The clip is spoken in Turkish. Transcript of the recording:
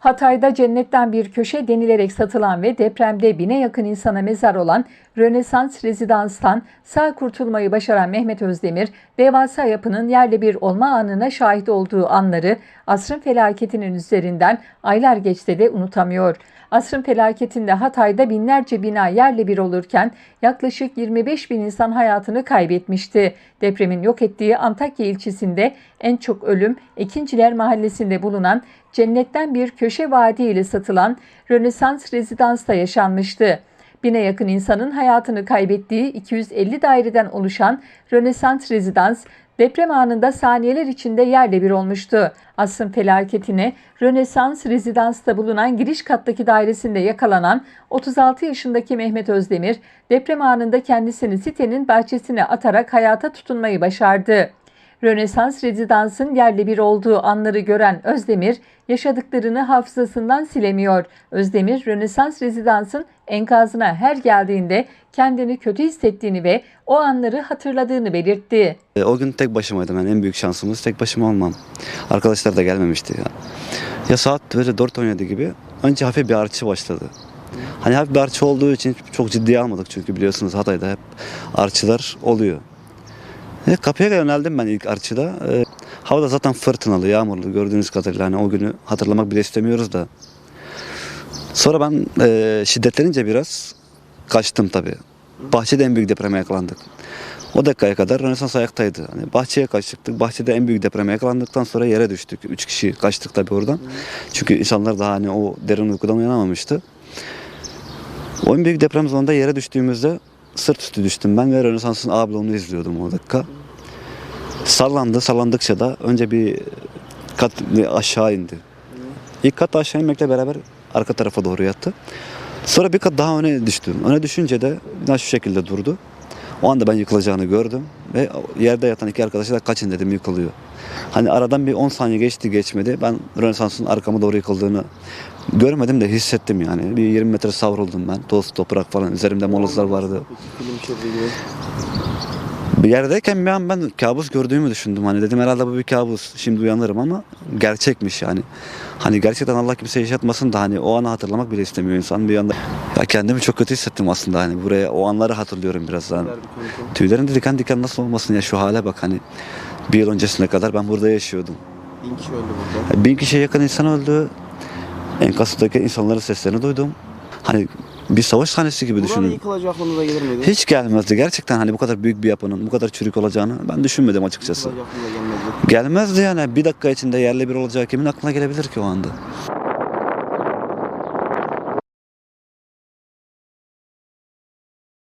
Hatay'da cennetten bir köşe denilerek satılan ve depremde bine yakın insana mezar olan Rönesans rezidanstan sağ kurtulmayı başaran Mehmet Özdemir, devasa yapının yerle bir olma anına şahit olduğu anları asrın felaketinin üzerinden aylar geçse de unutamıyor. Asrın felaketinde Hatay'da binlerce bina yerle bir olurken yaklaşık 25 bin insan hayatını kaybetmişti. Depremin yok ettiği Antakya ilçesinde en çok ölüm Ekinciler Mahallesi'nde bulunan cennetten bir köşe vadi ile satılan Rönesans rezidansta yaşanmıştı. Bine yakın insanın hayatını kaybettiği 250 daireden oluşan Rönesans rezidans deprem anında saniyeler içinde yerle bir olmuştu. Asrın felaketine Rönesans rezidansta bulunan giriş kattaki dairesinde yakalanan 36 yaşındaki Mehmet Özdemir deprem anında kendisini sitenin bahçesine atarak hayata tutunmayı başardı. Rönesans rezidansın yerle bir olduğu anları gören Özdemir yaşadıklarını hafızasından silemiyor. Özdemir Rönesans rezidansın enkazına her geldiğinde kendini kötü hissettiğini ve o anları hatırladığını belirtti. E, O gün tek başımaydım. Yani en büyük şansımız tek başıma olmam. Arkadaşlar da gelmemişti. Ya, ya saat böyle 4 oynadı gibi. Önce hafif bir artçı başladı. Hani hafif bir artçı olduğu için çok ciddiye almadık çünkü biliyorsunuz Hatay'da hep artçılar oluyor. E, kapıya yöneldim ben ilk artçıda. E, hava da zaten fırtınalı, yağmurlu gördüğünüz kadarıyla. Hani o günü hatırlamak bile istemiyoruz da. Sonra ben e, şiddetlenince biraz kaçtım tabii. Bahçede en büyük depreme yakalandık. O dakikaya kadar Rönesans ayaktaydı. Hani bahçeye kaçtık. Bahçede en büyük depreme yakalandıktan sonra yere düştük. Üç kişi kaçtık tabii oradan. Çünkü insanlar daha hani o derin uykudan uyanamamıştı. O en büyük deprem zonunda yere düştüğümüzde sırt üstü düştüm ben ve Rönesans'ın A bloğunu izliyordum o dakika. Sallandı. Sallandıkça da önce bir kat aşağı indi. İlk kat aşağı inmekle beraber arka tarafa doğru yattı. Sonra bir kat daha öne düştüm. Öne düşünce de bina şu şekilde durdu. O anda ben yıkılacağını gördüm ve yerde yatan iki arkadaşa da kaçın dedim yıkılıyor. Hani aradan bir 10 saniye geçti geçmedi. Ben Rönesans'ın arkama doğru yıkıldığını görmedim de hissettim yani. Bir 20 metre savruldum ben. Toz, toprak falan. Üzerimde molozlar vardı. Bir yerdeyken bir an ben kabus gördüğümü düşündüm. Hani dedim herhalde bu bir kabus. Şimdi uyanırım ama gerçekmiş yani. Hani gerçekten Allah kimse yaşatmasın da hani o anı hatırlamak bile istemiyor insan bir anda. Ya kendimi çok kötü hissettim aslında hani buraya o anları hatırlıyorum biraz daha. Tüylerim de diken diken nasıl olmasın ya şu hale bak hani. Bir yıl öncesine kadar ben burada yaşıyordum. Bin kişi öldü burada. Bin kişiye yakın insan öldü. Enkazındaki insanların seslerini duydum. Hani bir savaş sahnesi gibi Buranın düşünün. yıkılacağı aklınıza gelir miydi? Hiç gelmezdi. Gerçekten hani bu kadar büyük bir yapının, bu kadar çürük olacağını ben düşünmedim açıkçası. Yıkılacağı aklınıza gelmezdi. Gelmezdi yani. Bir dakika içinde yerle bir olacağı kimin aklına gelebilir ki o anda?